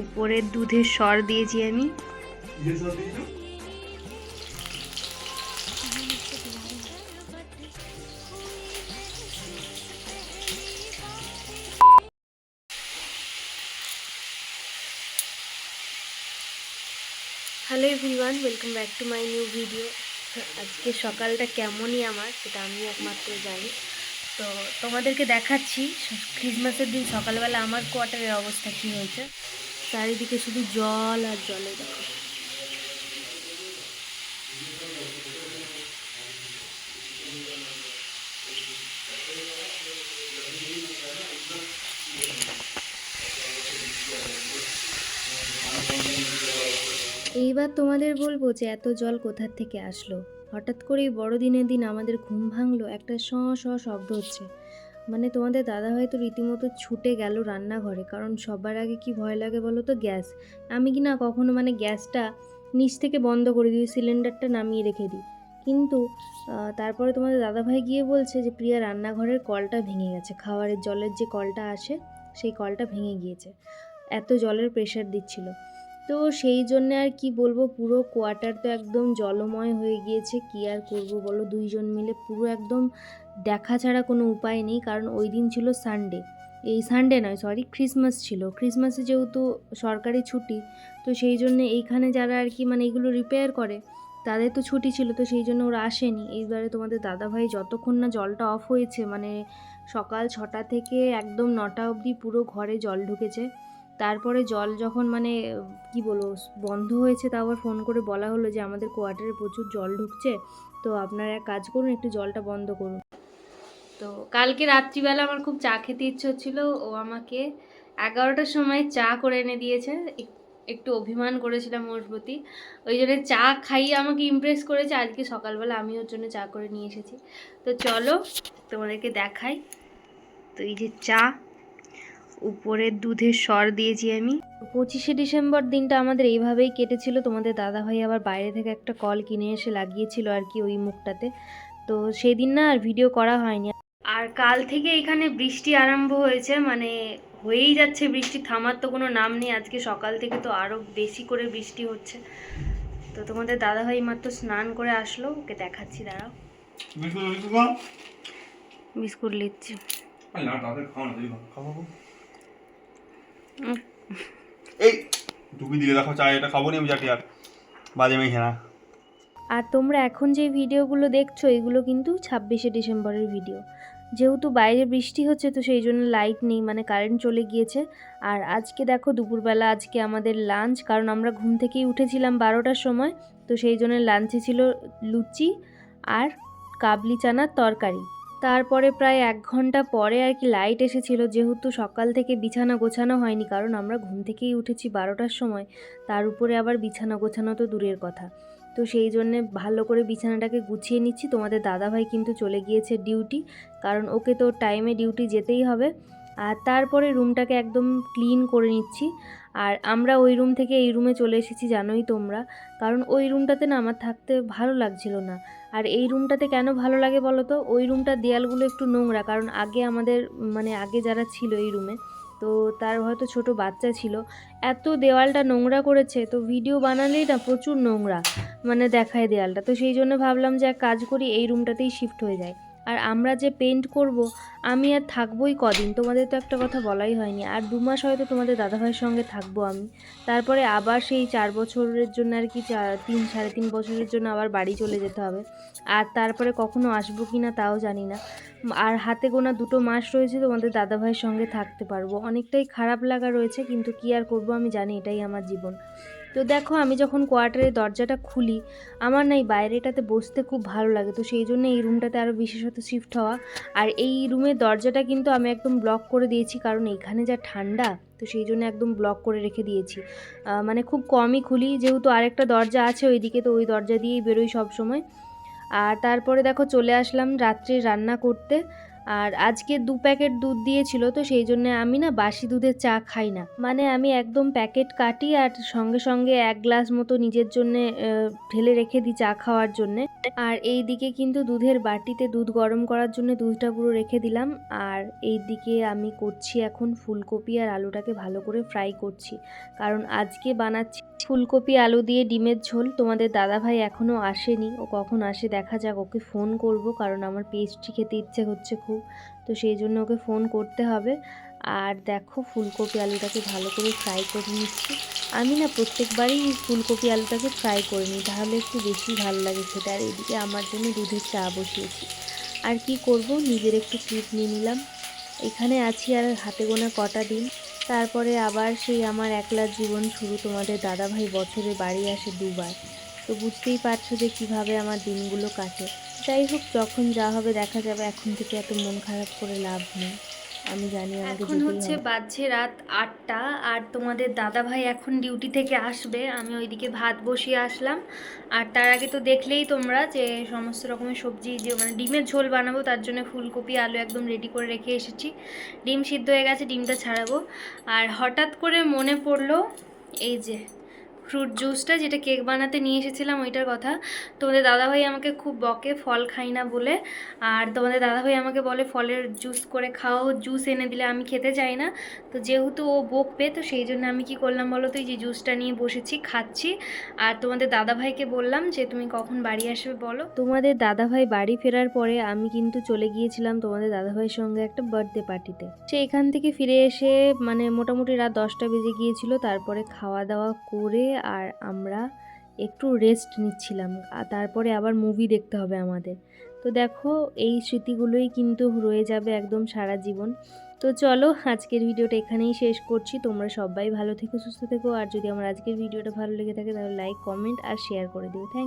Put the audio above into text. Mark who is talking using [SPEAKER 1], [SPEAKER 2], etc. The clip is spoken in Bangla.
[SPEAKER 1] উপরের দুধের স্বর দিয়েছি আমি। Hello everyone welcome back to my new video আজকে সকালটা কেমনই আমার সেটা আমি একমাত্র জানি। তো তোমাদেরকে দেখাচ্ছি ক্রিসমাসের দিন সকালবেলা আমার কোয়ার্টারের অবস্থা কী হয়েছে। চারিদিকে শুধু জল আর জলে দেখো এইবার তোমাদের বলব যে এত জল কোথার থেকে আসলো? হঠাৎ করেই বড়দিনের দিন আমাদের ঘুম ভাঙলো, একটা স স শব্দ হচ্ছে। মানে তোমাদের দাদা হয়তো রীতিমতো ছুটে গেল রান্নাঘরে, কারণ সবার আগে কি ভয় লাগে বলো তো? গ্যাস। আমি কি না কখনো মানে গ্যাসটা নিচ থেকে বন্ধ করে দিই, সিলিন্ডারটা নামিয়ে রেখে দিই। কিন্তু তারপরে তোমাদের দাদাভাই গিয়ে বলছে যে, প্রিয়া, রান্নাঘরের কলটা ভেঙে গেছে। খাবারের জলের যে কলটা আসে, সেই কলটা ভেঙে গিয়েছে। এত জলের প্রেশার দিচ্ছিল। তো সেই জন্য আর কি বলব, পুরো কোয়ার্টার তো একদম জলময় হয়ে গিয়েছে। কি আর করব বলো? দুইজন মিলে পুরো একদম দেখা ছাড়া কোনো উপায় নেই। কারণ ওই দিন ছিল সানডে এই সানডে নয় সরি ক্রিসমাস ছিল। ক্রিসমাসে যেহেতু সরকারি ছুটি, তো সেই জন্য এইখানে যারা আর কি মানে এগুলো রিপেয়ার করে, তাদের তো ছুটি ছিল, তো সেই জন্য ওরা আসেনি। এইবারে তোমাদের দাদাভাই যতক্ষণ না জলটা অফ হয়েছে মানে সকাল ছটা থেকে একদম নটা অবধি পুরো ঘরে জল ঢুকেছে তারপরে জল যখন মানে কি বলব, বন্ধ হয়েছে তা আবার ফোন করে বলা হলো যে, আমাদের কোয়ার্টারে প্রচুর জল ঢুকছে, তো আপনারা এক কাজ করুন, একটু জলটা বন্ধ করুন। তো কালকে রাত্রিবেলা আমার খুব চা খেতে ইচ্ছে হচ্ছিল, ও আমাকে এগারোটার সময় চা করে এনে দিয়েছে, এক- একটু অভিমান করেছিলাম ওর প্রতি। ওই জন্য চা খাইয়ে আমাকে ইমপ্রেস করেছে, আজকে সকালবেলা আমি ওর জন্য চা করে নিয়ে এসেছি। তো চলো তোমাদেরকে দেখাই, তো এই যে চা উপরে দুধের সর দিয়েছি আমি। পঁচিশে ডিসেম্বর দিনটা আমাদের এইভাবেই কেটেছিল। তোমাদের দাদাভাই আবার বাইরে থেকে একটা কল কিনে এসে লাগিয়েছিল আর কি ওই মুখটাতে। তো সেই দিন না আর ভিডিও করা হয়নি। আর কাল থেকে এখানে বৃষ্টি আরম্ভ হয়েছে মানে হয়েই যাচ্ছে বৃষ্টি থামার তো কোনো নাম নেই। আজকে সকাল থেকে তো আরও বেশি করে বৃষ্টি হচ্ছে। তো তোমাদের দাদাভাই মাত্র স্নান করে আসলো ওকে দেখাচ্ছি দাঁড়াও।
[SPEAKER 2] বিস্কুট বিস্কুট এই দিয়ে দেখো চা এটা খাব নি আমি আর। বাজে
[SPEAKER 1] আর তোমরা এখন যে ভিডিওগুলো দেখছ, এগুলো কিন্তু ছাব্বিশে ডিসেম্বরের ভিডিও। যেহেতু বাইরে বৃষ্টি হচ্ছে, তো সেই জন্য লাইট নেই মানে কারেন্ট চলে গিয়েছে। আর আজকে দেখো, দুপুরবেলা আজকে আমাদের লাঞ্চ, কারণ আমরা ঘুম থেকেই উঠেছিলাম বারোটার সময়। তো সেই জন্য লাঞ্চে ছিল লুচি আর কাবলি চানার তরকারি। তারপরে প্রায় এক ঘণ্টা পরে আর কি লাইট এসেছিল। যেহেতু সকাল থেকে বিছানা গোছানো হয়নি, কারণ আমরা ঘুম থেকেই উঠেছি বারোটার সময়, তার উপরে আবার বিছানা গোছানো তো দূরের কথা। তো সেই জন্যে ভালো করে বিছানাটাকে গুছিয়ে নিচ্ছি। তোমাদের দাদাভাই কিন্তু চলে গিয়েছে ডিউটি কারণ ওকে তো টাইমে ডিউটি যেতেই হবে। আর তারপরে রুমটাকে একদম ক্লিন করে নিচ্ছি। আর আমরা ওই রুম থেকে এই রুমে চলে এসেছি, জানোই তোমরা। কারণ ওই রুমটাতে না আমার থাকতে ভালো লাগছিল না। আর এই রুমটাতে কেন ভালো লাগে বলো তো? ওই রুমটার দেয়ালগুলো একটু নোংরা, কারণ আগে আমাদের মানে আগে যারা ছিল এই রুমে তো তার হয়তো ছোট বাচ্চা ছিল। এত দেওয়ালটা নোংরা করেছে, তো ভিডিও বানালেই না প্রচুর নোংরা মানে দেখায় দেয়ালটা। তো সেই জন্য ভাবলাম যে এক কাজ করি, এই রুমটাতেই শিফট হয়ে যায়। আর আমরা যে পেন্ট করব, আমি আর থাকবোই কদিন? তোমাদের তো একটা কথা বলাই হয়নি। আর দু মাস হয়তো তোমাদের দাদাভাইয়ের সঙ্গে থাকব আমি। তারপরে আবার সেই চার বছরের জন্য আর কি চার তিন, সাড়ে তিন বছরের জন্য আবার বাড়ি চলে যেতে হবে। আর তারপরে কখনো আসব কি না তাও জানি না। আর হাতে গোনা দুটো মাস রয়েছে, তোমাদের দাদাভাইয়ের সঙ্গে থাকতে পারব। অনেকটাই খারাপ লাগা রয়েছে, কিন্তু কি আর করব আমি জানি এটাই আমার জীবন। তো দেখো, আমি যখন কোয়ার্টারের দরজাটা খুলি, আমার না এই বাইরেটাতে বসতে খুব ভালো লাগে। তো সেই জন্য এই রুমটাতে আরও বিশেষত শিফট হওয়া। আর এই রুমের দরজাটা কিন্তু আমি একদম ব্লক করে দিয়েছি, কারণ এখানে যা ঠান্ডা, তো সেই জন্য একদম ব্লক করে রেখে দিয়েছি। মানে খুব কমই খুলি, যেহেতু আরেকটা দরজা আছে ওইদিকে, তো ওই দরজা দিয়েই বেরোই সব সময় আর তারপরে দেখো, চলে আসলাম রাত্রে রান্না করতে। আর আজকে দু প্যাকেট দুধ দিয়েছিল, তো সেই জন্য আমি না বাসি দুধের চা খাই না। মানে আমি একদম প্যাকেট কাটি আর সঙ্গে সঙ্গে এক গ্লাস মতো নিজের জন্যে ঢেলে রেখে দিই চা খাওয়ার জন্যে। আর এই দিকে কিন্তু দুধের বাটিতে দুধ গরম করার জন্য দুধটা পুরো রেখে দিলাম। আর এই দিকে আমি করছি এখন ফুলকপি আর আলুটাকে ভালো করে ফ্রাই করছি। কারণ আজকে বানাচ্ছি ফুলকপি, আলু দিয়ে ডিমের ঝোল। তোমাদের দাদাভাই এখনও আসেনি, ও কখন আসে দেখা যাক, ওকে ফোন করব। কারণ আমার পেস্ট্রি খেতে ইচ্ছে হচ্ছে খুব। তো সেই জন্য ওকে ফোন করতে হবে। আর দেখো ফুলকপি আলুটাকে ভালো করে ফ্রাই করে নিচ্ছি। আমি না প্রত্যেকবারই ফুলকপি আলুটাকে ফ্রাই করে নিই, তাহলে একটু বেশি ভালো লাগে সেটা আর এদিকে আমার জন্য দুধের চা বসিয়েছি। আর কি করব? নিজের একটু ক্লিপ নিয়ে নিলাম। এখানে আছি আর হাতে গোনা কটা দিন তারপরে আবার সেই আমার একলার জীবন শুরু। তোমাদের দাদাভাই বছরে বাড়ি আসে দুবার। তো বুঝতেই পারছ যে কীভাবে আমার দিনগুলো কাটে। যাই হোক যখন যা হবে দেখা যাবে। এখন থেকে এত মন খারাপ করে লাভ নেই। আমি জানি
[SPEAKER 3] এখন হচ্ছে বাজছে রাত আটটা আর তোমাদের দাদা ভাই এখন ডিউটি থেকে আসবে। আমি ওইদিকে ভাত বসিয়ে আসলাম। আর তার আগে তো দেখলেই তোমরা যে সমস্ত রকমের সবজি যে মানে ডিমের ঝোল বানাবো তার জন্য ফুলকপি আলু একদম রেডি করে রেখে এসেছি। ডিম সিদ্ধ হয়ে গেছে ডিমটা ছাড়াবো। আর হঠাৎ করে মনে পড়ল এই যে ফ্রুট জুসটা যেটা কেক বানাতে নিয়ে এসেছিলাম, ওইটার কথা। তোমাদের দাদাভাই আমাকে খুব বকে, ফল খাই না বলে। আর তোমাদের দাদাভাই আমাকে বলে, ফলের জুস করে খাও জুস এনে দিলে আমি খেতে চাই না। তো যেহেতু ও বকবে, তো সেই জন্য আমি কি করলাম বলো তো, এই যে জুসটা নিয়ে বসেছি, খাচ্ছি। আর তোমাদের দাদাভাইকে বললাম যে, তুমি কখন বাড়ি আসবে বলো?
[SPEAKER 1] তোমাদের দাদাভাই বাড়ি ফেরার পরে আমি কিন্তু চলে গিয়েছিলাম তোমাদের দাদাভাইয়ের সঙ্গে একটা বার্থডে পার্টিতে সে এখান থেকে ফিরে এসে মানে মোটামুটি রাত দশটা বেজে গিয়েছিল, তারপরে খাওয়া দাওয়া করে আর আমরা একটু রেস্ট নিচ্ছিলাম। আর তারপরে আবার মুভি দেখতে হবে আমাদের। তো দেখো, এই স্মৃতিগুলোই কিন্তু রয়ে যাবে একদম সারা জীবন। তো চলো, আজকের ভিডিওটা এখানেই শেষ করছি। তোমরা সবাই ভালো থেকো, সুস্থ থেকো। আর যদি আমার আজকের ভিডিওটা ভালো লেগে থাকে, তাহলে লাইক কমেন্ট আর শেয়ার করে দিও। থ্যাংক